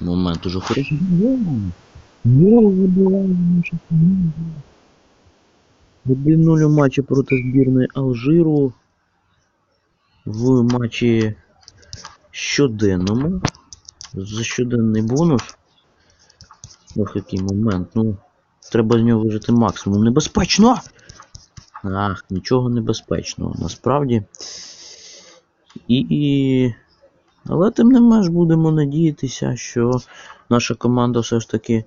Момент уже хороший. 1-0 у матчі проти збірної Алжиру. В матчі щоденному. За щоденний бонус. Ох, який момент. Ну, треба з нього вижити максимум. Небезпечно! Ах, нічого небезпечного, насправді. І. Але тим не менш будемо надіятися, що наша команда все ж таки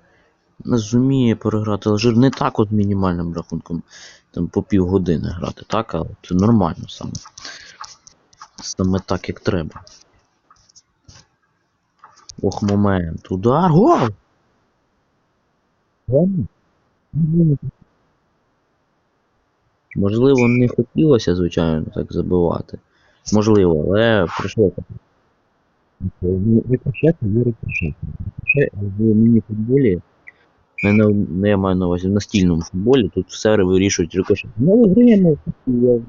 зуміє переграти Алжир не так от мінімальним рахунком, там по півгодини грати, так, а це нормально саме. Саме так, як треба. Ох, момент. Удар. Гол? Можливо, не хотілося, звичайно, так забивати. Можливо, але прийшло є рикошет. Рикошет в міні-футболі, не, на, не я маю на увазі в настільному футболі, тут все вирішують рикошет. Ну, граємо, я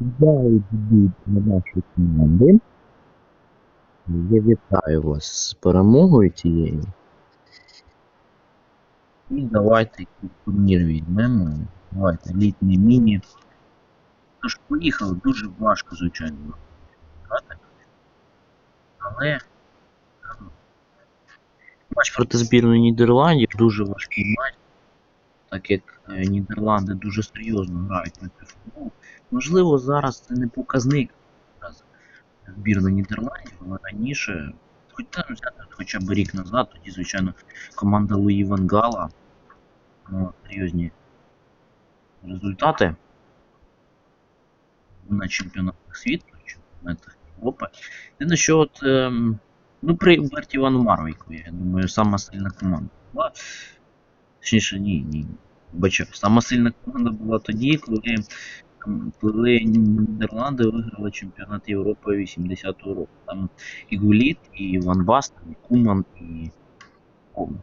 дебют на нашу команду. Я вітаю вас з перемогою цією. І давайте турнір візьмемо. Давайте літній міні. Тож поїхали, дуже важко, звичайно. Але матч проти збірної Нідерландів дуже важкий матч, так як е, Нідерланди дуже серйозно грають проти футболу. Можливо, зараз це не показник збірної Нідерландів, але раніше, хоч там взяти хоча б рік назад, тоді, звичайно, команда Луї Вангала мала серйозні результати на чемпіонатах світу, чемпіонатах Європи. Єдине, що от, ем, ну, при Берті Івану Марвейку, я думаю, сама сильна команда була. Точніше, ні, ні. Бачив, сама сильна команда була тоді, коли, ем, коли Нідерланди виграли чемпіонат Європи 80-го року. Там і Гуліт, і Ван Бастен, і Куман, і Ком.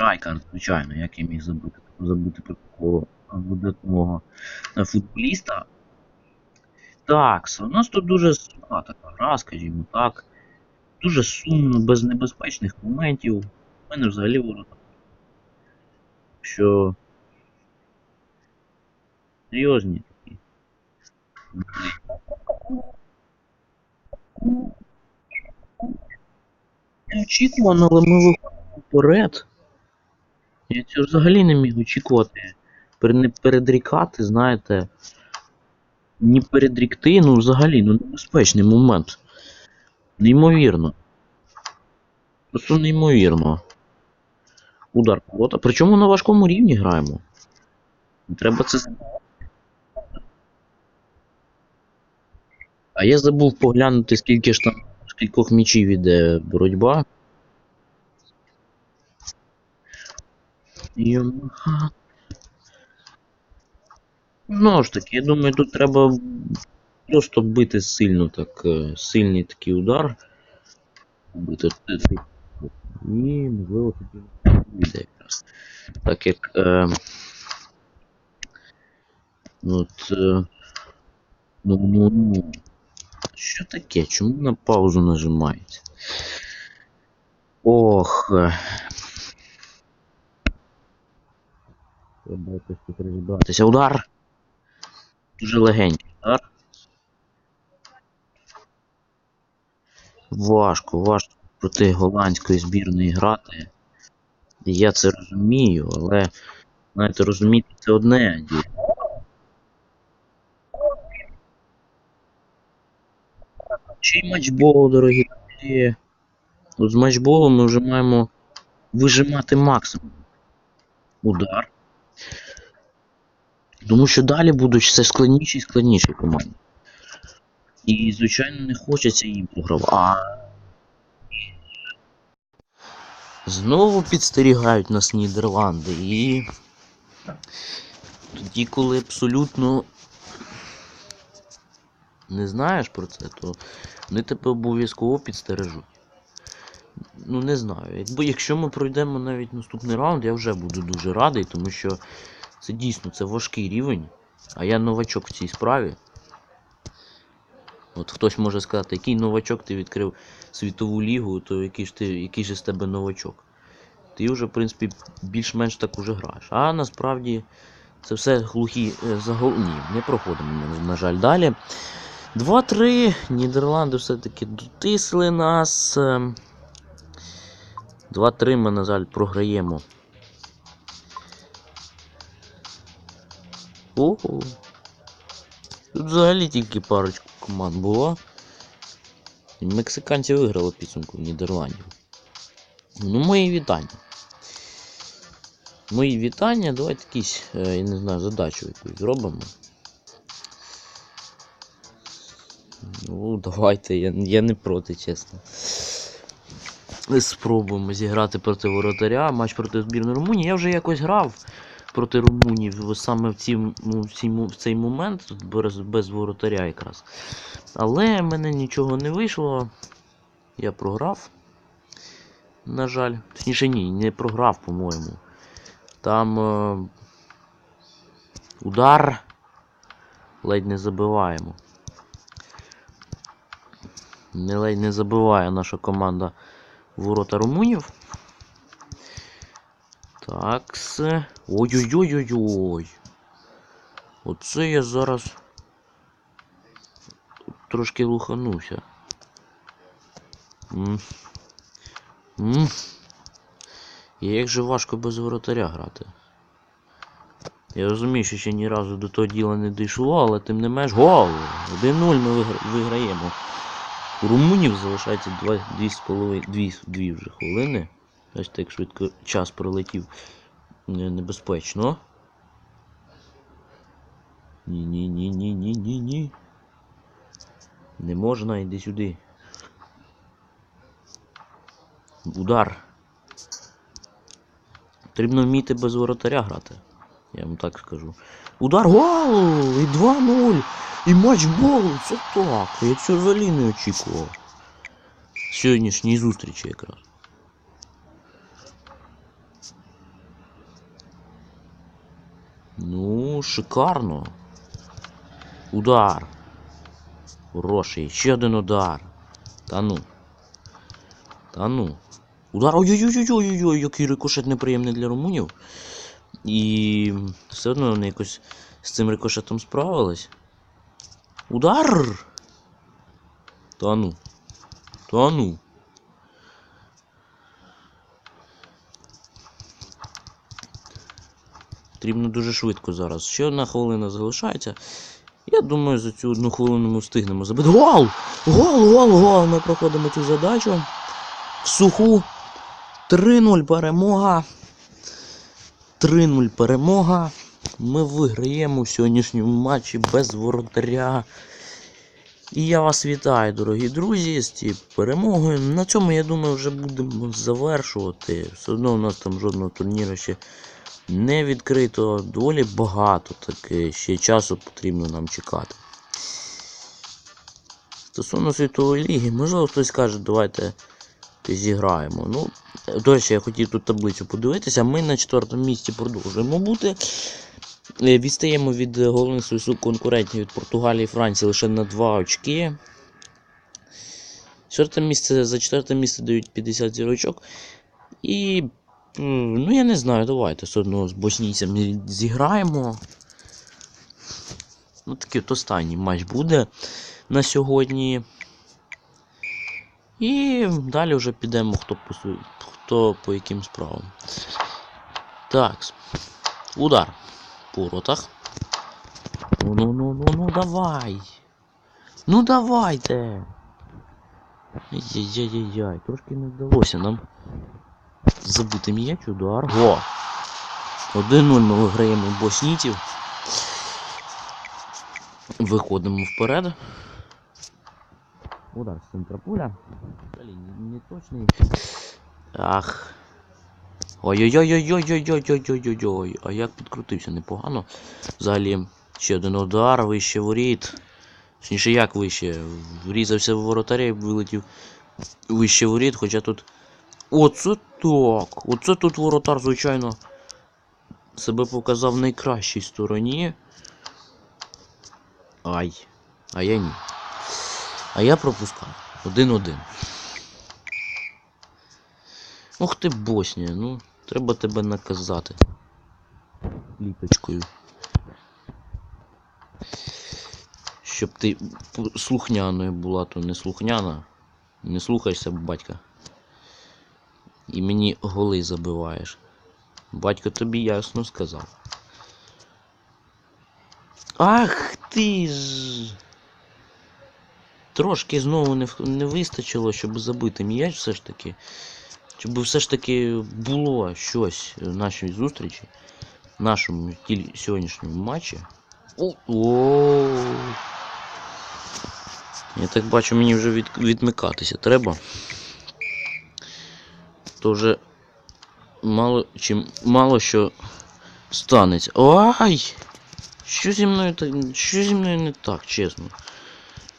Райкард, звичайно, як я міг забути, забути про такого видатного футболіста. Так, у нас тут дуже суха така гра, скажімо так. Дуже сумно, без небезпечних моментів. У мене взагалі ворота. Що. Серйозні такі. Неочікувано, але ми виходимо вперед. Я цього взагалі не міг очікувати. Передрікати, знаєте. Ні передрікти, ну взагалі, ну небезпечний момент. Неймовірно. Просто неймовірно. Удар поворота. Причому на важкому рівні граємо. Треба це. А я забув поглянути, скільки ж там скількох м'ячів іде боротьба. Йомаха. Ну ж таки, я думаю, тут треба просто бити сильно так, е, сильний такий удар. Бити. ти- ти- І, можливо, тоді йде якраз. Так як. Е, от. Е, ну, ну, ну. Що таке? Чому на паузу нажимається? Ох. е. Треба якось тут розібратися. Удар! Дуже легенький удар. Важко, важко проти голландської збірної грати. Я це розумію, але знаєте, розуміти це одне. Чи матчбол, дорогі друзі. З матчболом ми вже маємо вижимати максимум. Удар. Тому що далі будуть все складніші і складніші команди. І, звичайно, не хочеться їм програвати. А... Знову підстерігають нас Нідерланди і. Тоді, коли абсолютно не знаєш про це, то вони тебе обов'язково підстережуть. Ну, не знаю. Якби якщо ми пройдемо навіть наступний раунд, я вже буду дуже радий, тому що це дійсно це важкий рівень, а я новачок в цій справі. От хтось може сказати, який новачок ти відкрив світову лігу, то який ж ти, який же з тебе новачок. Ти вже, в принципі, більш-менш так уже граєш. А насправді це все глухі е, загол... Ні, не проходимо, на жаль, далі. 2-3. Нідерланди все-таки дотисли нас. Ем, 2-3 ми, на жаль, програємо. Ого. Тут взагалі тільки парочку команд було. Мексиканці виграли підсумку в Нідерландів. Ну, мої вітання. Мої вітання, давайте якісь, е, я не знаю, задачу якусь зробимо. Ну, давайте, я, я не проти, чесно. Спробуємо зіграти проти воротаря. Матч проти збірної Румунії. Я вже якось грав проти румунів саме в, ці, ну, в, ці, в цей момент, без, без воротаря якраз. Але в мене нічого не вийшло. Я програв. На жаль. Точніше ні, не програв, по-моєму. Там е, удар. Ледь не забиваємо. Не ледь не забиває наша команда ворота румунів. Такс. Ой-ой-ой-ой-ой. Оце я зараз трошки. М. І як же важко без воротаря грати. Я розумію, що ще ні разу до того діла не дійшло, але тим не менш гол! 1-0 ми виграємо. У румунів залишається 2,5 вже хвилини. Ось так швидко час пролетів небезпечно. Ні-ні-ні-ні-ні-ні-ні. Не можна, йди сюди. Удар. Потрібно вміти без воротаря грати. Я вам так скажу. Удар гол! І 2-0! І матч бол! Це так! Я цього взагалі не очікував. Сьогоднішній зустрічі якраз. Ну, шикарно. Удар. Хороший. Ще один удар. Та ну. Та ну. Удар. Ой-ой-ой-ой-ой-ой, який рикошет неприємний для румунів. І все одно вони якось з цим рикошетом справились. Удар! Та ну. Та ну. Потрібно дуже швидко зараз. Ще одна хвилина залишається. Я думаю, за цю одну хвилину ми встигнемо забити. Гол! Гол, гол, гол! Ми проходимо цю задачу. В суху. 3-0 перемога. 3-0 перемога. Ми виграємо в сьогоднішньому матчі без воротаря. І я вас вітаю, дорогі друзі, з цією перемогою. На цьому, я думаю, вже будемо завершувати. Все одно у нас там жодного турніру ще не відкрито. Доволі багато таки. Ще часу потрібно нам чекати. Стосовно світової ліги, можливо, хтось каже, давайте зіграємо. Ну, до речі, я хотів тут таблицю подивитися. Ми на четвертому місці продовжуємо бути. Е, Відстаємо від головних своїх конкурентів від Португалії і Франції лише на 2 очки. Четверте місце, за четверте місце дають 50 зірочок. І. м, Ну, я не знаю, давайте все одно з боснійцями зіграємо. Ну, такий от останній матч буде на сьогодні. І далі вже підемо, хто по, хто по яким справам. Так. Удар по воротах. Ну ну ну ну ну давай. Ну давайте. Яй-яй-яй, трошки не вдалося нам забити м'яч, удар. Го! 1-0 ми виграємо боснійців. Виходимо вперед. Удар з центра. Взагалі не, не точний. Ах. Ой-ой-ой-ой-ой-ой-ой-ой-ой-ой. А як підкрутився непогано. Взагалі, ще один удар, вище воріт. Точніше, як вище? Врізався в воротаря і вилетів вище воріт, хоча тут. Оце так! Оце тут воротар, звичайно, себе показав в найкращій стороні. Ай. А я ні. А я пропускав. Один-один. Ух ти, Боснія, ну, треба тебе наказати. Літочкою. Щоб ти слухняною була, то не слухняна. Не слухайся батька. І мені голи забиваєш. Батько тобі ясно сказав. Ах ти ж. Трошки знову не, не вистачило, щоб забити м'яч все ж таки. Щоб все ж таки було щось в нашій зустрічі, в нашому сьогоднішньому матчі. О! Я так бачу, мені вже від, відмикатися треба. То вже мало чим мало що станеться. Ай! Що зі мною так. Що зі мною не так, чесно?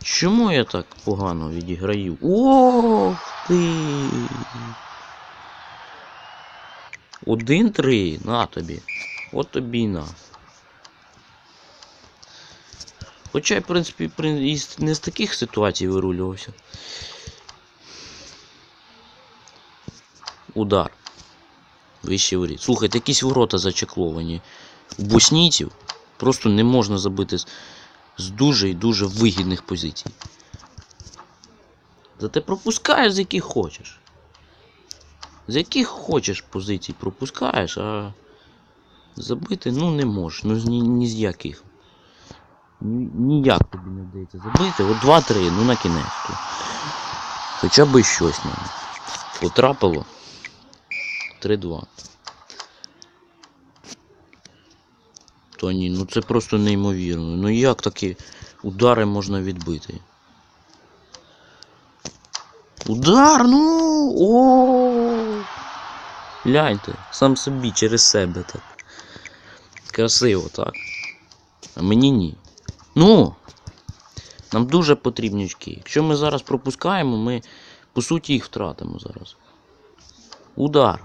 Чому я так погано відіграю? Ох ти! Один-три, на тобі. От тобі й на. Хоча, в принципі, при- із не з таких ситуацій вирулювався. Удар. Вище воріт. Слухайте, якісь ворота зачекловані. У боснійців просто не можна забити з, дуже і дуже вигідних позицій. Та ти пропускаєш з яких хочеш. З яких хочеш позицій пропускаєш, а забити ну не можеш. Ну ні, ні з яких. Ні, ніяк тобі не вдається забити. От 2-3, ну на кінець. Хоча б щось нам. Потрапило. 3-2. Та ні, ну це просто неймовірно. Ну як такі удари можна відбити? Удар, ну! О! Гляньте, сам собі через себе так. Красиво, так. А мені ні. Ну! Нам дуже потрібні очки. Якщо ми зараз пропускаємо, ми по суті їх втратимо зараз. Удар.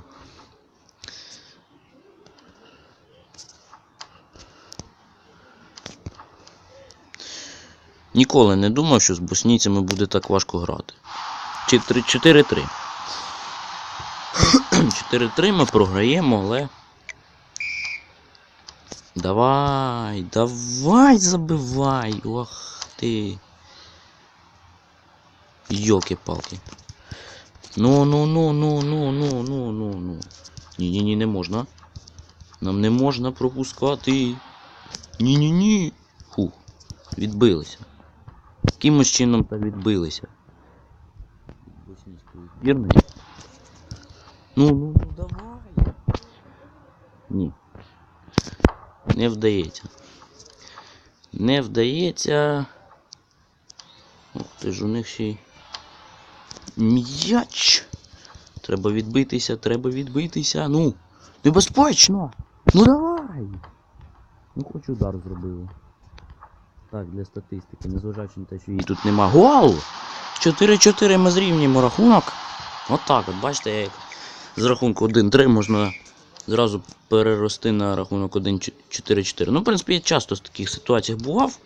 Ніколи не думав, що з боснійцями буде так важко грати. 4-3. 4-3 ми програємо, але. Давай, давай забивай. Ох ти. Йолки-палки. Ну, ну, ну, ну, ну, ну, ну, ну, ну. Ні, ні, не можна. Нам не можна пропускати. Ні, ні, ні. Фух, відбилися. Якимось чином та відбилися. Збірної. Ну, ну, ну давай. Ні. Не вдається. Не вдається. Ух ти ж у них ще й м'яч. Треба відбитися, треба відбитися. Ну, небезпечно. Ну давай. Ну хоч удар зробили. Так, для статистики, незважаючи на те, що її тут нема. Гол! 4-4 ми зрівнюємо рахунок. Отак, от, бачите, як з рахунку 1-3 можна зразу перерости на рахунок 1-4-4. Ну, в принципі, я часто в таких ситуаціях бував.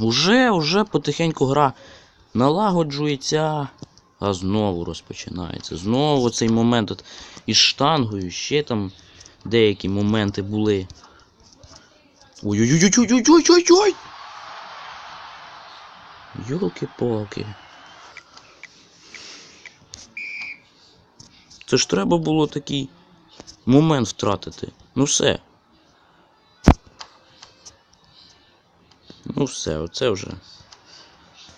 Уже, уже потихеньку гра налагоджується, а знову розпочинається. Знову цей момент от із штангою, ще там деякі моменти були. Ой-ой-ой-ой-ой-ой-ой-ой! Йолки-палки. Це ж треба було такий момент втратити. Ну все. Ну все, оце вже.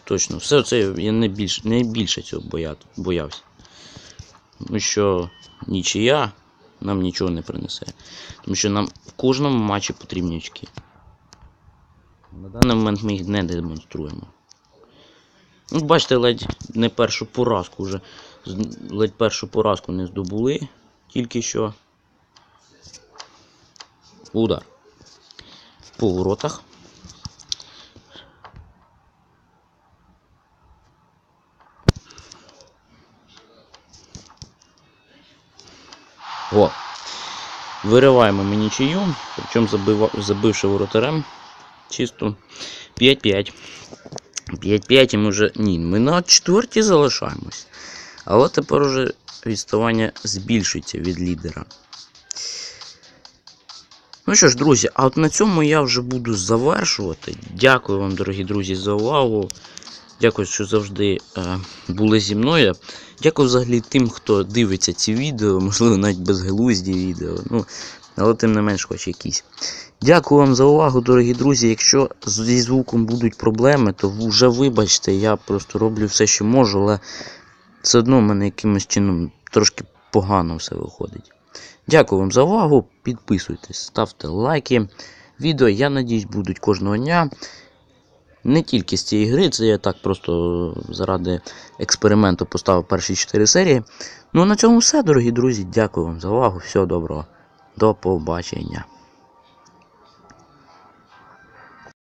Точно, все це я не більш, найбільше цього боявся. Тому що нічия нам нічого не принесе. Тому що нам в кожному матчі потрібні очки. На даний момент ми їх не демонструємо. Ну, бачите, ледь не першу поразку вже. Ледь першу поразку не здобули тільки що. Удар. По воротах. О. Вириваємо ми нічию, причому забивши воротарем чисто 5-5. 5-5 і ми вже. Ні, ми на четвертій залишаємось. Але тепер уже відставання збільшується від лідера. Ну що ж, друзі, а от на цьому я вже буду завершувати. Дякую вам, дорогі друзі, за увагу. Дякую, що завжди е, були зі мною. Дякую взагалі тим, хто дивиться ці відео, можливо, навіть безглузді відео. Ну, але тим не менш хоч якісь. Дякую вам за увагу, дорогі друзі. Якщо зі звуком будуть проблеми, то вже вибачте, я просто роблю все, що можу, але все одно в мене якимось чином трошки погано все виходить. Дякую вам за увагу. Підписуйтесь, ставте лайки. Відео, я надіюсь, будуть кожного дня. Не тільки з цієї гри, це я так просто заради експерименту поставив перші 4 серії. Ну на цьому все, дорогі друзі. Дякую вам за увагу. Всього доброго. До побачення.